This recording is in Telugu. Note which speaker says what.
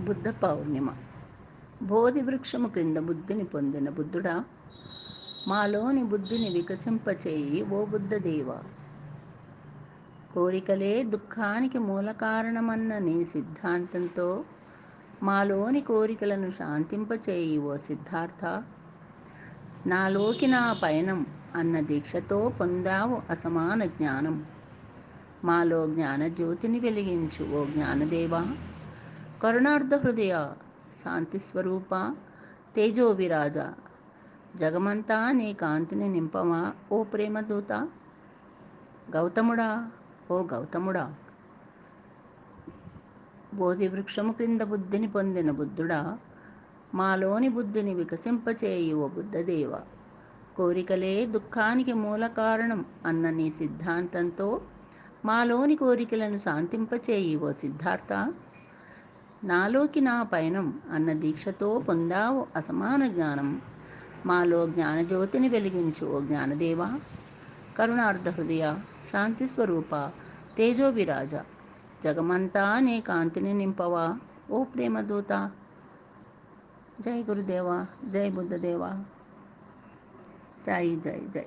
Speaker 1: బుద్ధ పౌర్ణిమ బోధి వృక్షము క్రింద బుద్ధిని పొందిన బుద్ధుడా మాలోని బుద్ధిని వికసింపచేయి ఓ బుద్ధదేవ. కోరికలే దుఃఖానికి మూల కారణమన్న నీ సిద్ధాంతంతో మాలోని కోరికలను శాంతింపచేయి ఓ సిద్ధార్థ. నాలోకి నా పయనం అన్న దీక్షతో పొందావు అసమాన జ్ఞానం. మాలో జ్ఞానజ్యోతిని వెలిగించు ఓ జ్ఞానదేవా. కరుణార్ధ హృదయ శాంతి స్వరూప తేజో జగమంతా నీ కాంతిని నింపమా ఓ ప్రేమదూత? గౌతముడా ఓ గౌతముడా! బోధి వృక్షము క్రింద బుద్ధిని పొందిన బుద్ధుడా మాలోని బుద్ధిని వికసింపచేయి ఓ బుద్ధదేవ! కోరికలే దుఃఖానికి మూల కారణం అన్న నీ సిద్ధాంతంతో మాలోని కోరికలను శాంతింపచేయి ఓ సిద్ధార్థ! నాలోకి నా పయనం అన్న దీక్షతో పొందావు అసమాన జ్ఞానం. మాలో జ్ఞానజ్యోతిని వెలిగించు ఓ జ్ఞానదేవా. కరుణార్థ హృదయ శాంతి స్వరూప తేజో విరాజ జగమంతా నీ కాంతిని నింపవా ఓ ప్రేమదూత. జై గురుదేవా జై బుద్ధదేవా. జై జై జై.